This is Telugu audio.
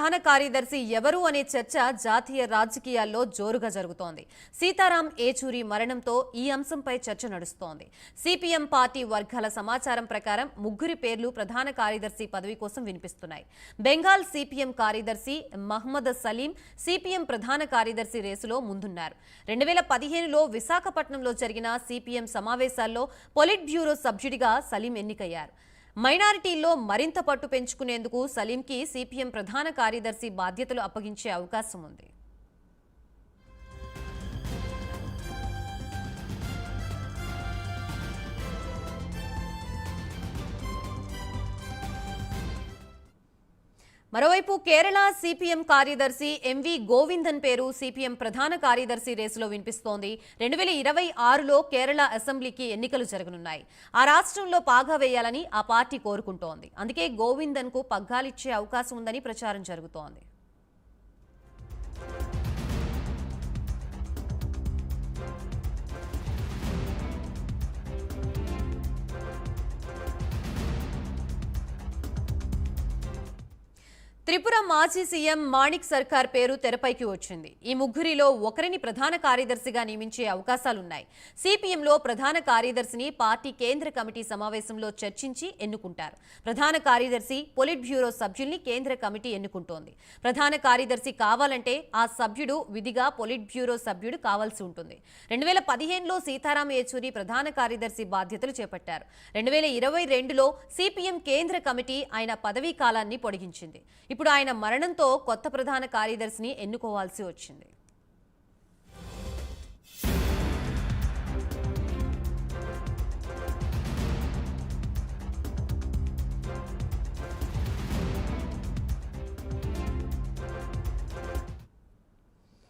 ప్రధాన కార్యదర్శి ఎవరు అనే చర్చ జాతీయ రాజకీయాల్లో జోరుగా జరుగుతోంది. సీతారాం ఏచూరి మరణంతో ఈ అంశంపై చర్చ నడుస్తోంది. సిపిఎం పార్టీ వర్గాల సమాచారం ప్రకారం ముగ్గురి పేర్లు ప్రధాన కార్యదర్శి పదవి కోసం వినిపిస్తున్నాయి. బెంగాల్ సిపిఎం కార్యదర్శి మహ్మద్ సలీం సిపిఎం ప్రధాన కార్యదర్శి రేసులో ముందున్నారు. రెండు వేల పదిహేనులో విశాఖపట్నంలో జరిగిన సిపిఎం సమావేశాల్లో పొలిట్ బ్యూరో సభ్యుడిగా సలీం ఎన్నికయ్యారు. మైనారిటీల్లో మరింత పట్టు పెంచుకునేందుకు సలీంకి సిపిఎం ప్రధాన కార్యదర్శి బాధ్యతలు అప్పగించే అవకాశం ఉంది. మరోవైపు కేరళ సిపిఎం కార్యదర్శి ఎంవి గోవిందన్ పేరు సిపిఎం ప్రధాన కార్యదర్శి రేసులో వినిపిస్తోంది. రెండు వేల ఇరవై ఆరులో కేరళ అసెంబ్లీకి ఎన్నికలు జరగనున్నాయి. ఆ రాష్ట్రంలో పాగా వేయాలని ఆ పార్టీ కోరుకుంటోంది. అందుకే గోవిందన్కు పగ్గాలిచ్చే అవకాశం ఉందని ప్రచారం జరుగుతోంది. త్రిపుర మాజీ సీఎం మాణిక్ సర్కార్ పేరు తెరపైకి వచ్చింది. ఈ ముగ్గురిలో ఒకరిని ప్రధాన కార్యదర్శిగా నియమించే అవకాశాలున్నాయి. సిపిఎంలో ప్రధాన కార్యదర్శిని పార్టీ కేంద్ర కమిటీ సమావేశంలో చర్చించి ఎన్నుకుంటారు. ప్రధాన కార్యదర్శి పొలిట్ బ్యూరో సభ్యుల్ని కేంద్ర కమిటీ ఎన్నుకుంటోంది. ప్రధాన కార్యదర్శి కావాలంటే ఆ సభ్యుడు విధిగా పొలిట్ బ్యూరో సభ్యుడు కావాల్సి ఉంటుంది. రెండు వేల పదిహేనులో సీతారాం యేచూరి ప్రధాన కార్యదర్శి బాధ్యతలు చేపట్టారు. రెండు వేల ఇరవై రెండులో సిపిఎం కేంద్ర కమిటీ ఆయన పదవీ కాలాన్ని పొడిగించింది. ఇప్పుడు ఆయన మరణంతో కొత్త ప్రధాన కార్యదర్శిని ఎన్నుకోవాల్సి వచ్చింది.